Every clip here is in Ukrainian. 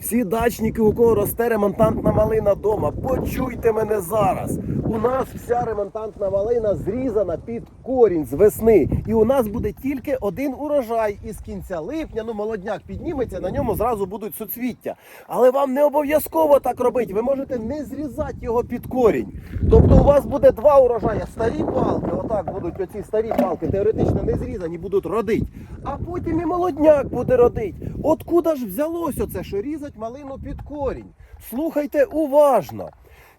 Всі дачники, у кого росте ремонтантна малина дома, почуйте мене зараз. У нас вся ремонтантна малина зрізана під корінь з весни. І у нас буде тільки один урожай. І з кінця липня, ну молодняк підніметься, на ньому зразу будуть суцвіття. Але вам не обов'язково так робити. Ви можете не зрізати його під корінь. Тобто у вас буде два урожаї. Старі палки, отак будуть оці старі палки, теоретично не зрізані, будуть родити. А потім і молодняк буде родить. Откуда ж взялось оце, що різать малину під корінь? Слухайте уважно.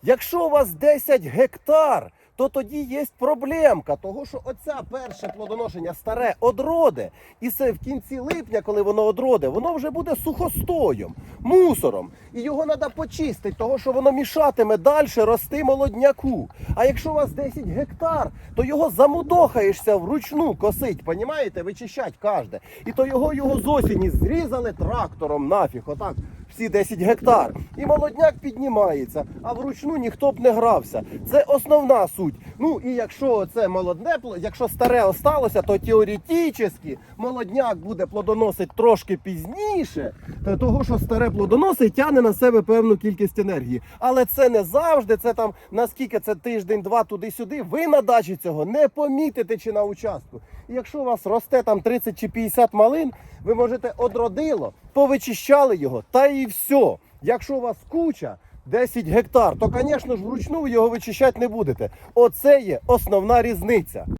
Якщо у вас 10 гектар, то тоді є проблемка, того що оця перше плодоношення старе одроде, і це в кінці липня, коли воно одроде, воно вже буде сухостоєм, мусором. І його треба почистити, того що воно мішатиме далі рости молодняку. А якщо у вас 10 гектар, то його замудохаєшся вручну косить, понімаєте, вичищать кожне. І то його його з осені зрізали трактором нафіг, отак всі 10 гектар. І молодняк піднімається, а вручну ніхто б не грався. Це основна суть. Ну і якщо це молодне, якщо старе осталося, то теоретично молодняк буде плодоносити трошки пізніше, того, що старе плодоносить, тягне на себе певну кількість енергії. Але це не завжди, це там наскільки це тиждень-два туди-сюди. Ви на дачі цього не помітите чи на участку. І якщо у вас росте там 30 чи 50 малин, ви можете одродило, повичищали його, та і все. Якщо у вас куча 10 гектар, то, звісно ж, вручну його вичищати не будете. Оце є основна різниця.